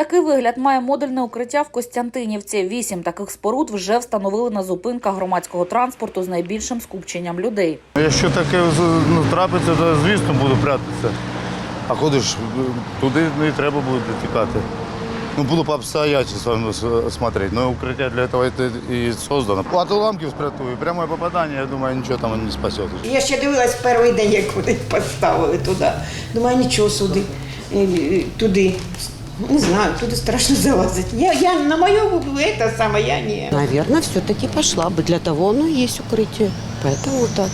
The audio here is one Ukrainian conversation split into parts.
Такий вигляд має модульне укриття в Костянтинівці. Вісім таких споруд вже встановили на зупинках громадського транспорту з найбільшим скупченням людей. Якщо таке ну, трапиться, то звісно буду прятатися. А ходиш, туди не треба буде тікати. Ну, буду по обстоятельствам с- смотреть. Но укрытие для этого это и создано. От уламків спрятую. Прямое попадание, я думаю, нічого там не спасет. Я ще дивилась перший день, як вони поставили туди. Думаю, нічого сюди, е, туди. Не знаю, туди страшно залазити. Я, я на мою це саме, я ні. Наверное, все-таки пошла бы. Для того оно и есть укрытие. Поэтому так.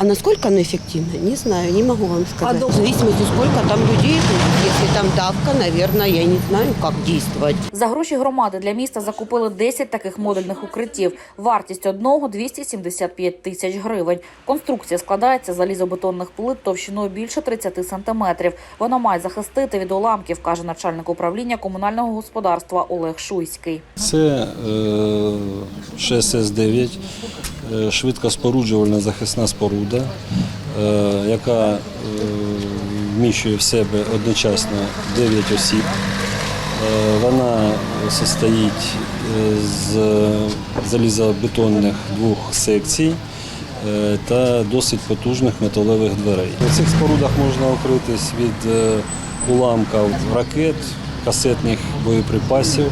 А насколько оно эффективно, не знаю, не могу вам сказать. В зависимости, сколько там людей будет. Если там давка, наверное, я не знаю, как действовать. За гроші громади для міста закупили 10 таких модульних укриттів. Вартість одного 275 тисяч гривень. Конструкція складається з залізобетонних плит товщиною більше 30 сантиметрів. Вона має захистити від уламків, каже начальник управління комунального господарства Олег Шуйський. Це е, ШСС-9, е, швидкоспоруджувальна захисна споруда, е, яка е, вміщує в себе одночасно 9 осіб. Вона состоїть з залізобетонних двох секцій та досить потужних металевих дверей. У цих спорудах можна укритись від уламків ракет, касетних боєприпасів,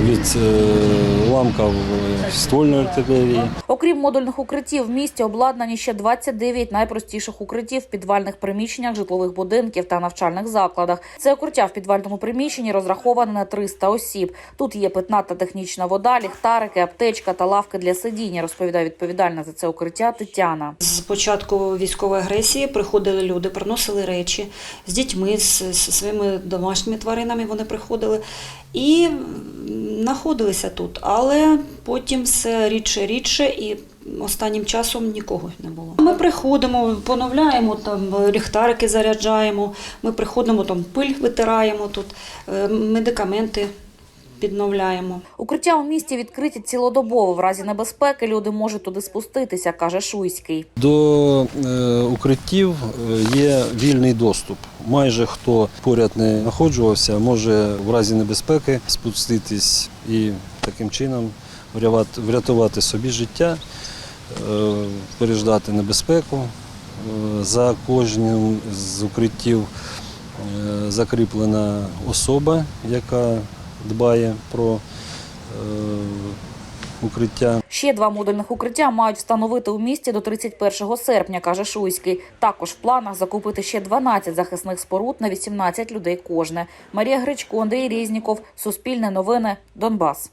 від е, уламків е, ствольної артилерії. Окрім модульних укриттів, в місті обладнані ще 29 найпростіших укриттів в підвальних приміщеннях житлових будинків та навчальних закладах. Це укриття в підвальному приміщенні розраховане на 300 осіб. Тут є питна та технічна вода, ліхтарики, аптечка та лавки для сидіння. Розповідає відповідальна за це укриття Тетяна. З початку військової агресії приходили люди, приносили речі з дітьми, з, з своїми домашніми тваринами вони приходили і знаходилися тут. Але потім все рідше, рідше і останнім часом нікого не було. Ми приходимо, поновляємо там ліхтарики заряджаємо, ми приходимо там пиль витираємо тут, е, медикаменти підновляємо. Укриття у місті відкриті цілодобово. В разі небезпеки люди можуть туди спуститися, каже Шуйський. До е, укриттів е, є вільний доступ. Майже хто поряд не знаходжувався, може в разі небезпеки спуститись і таким чином врятувати- врятувати собі життя, е, переждати небезпеку. Е, За кожним з укриттів е, закріплена особа, яка дбає про е, укриття. Ще два модульних укриття мають встановити у місті до 31 серпня, каже Шуйський. Також в планах закупити ще 12 захисних споруд на 18 людей кожне. Марія Гречко, Андрій Різніков, Суспільне новини, Донбас.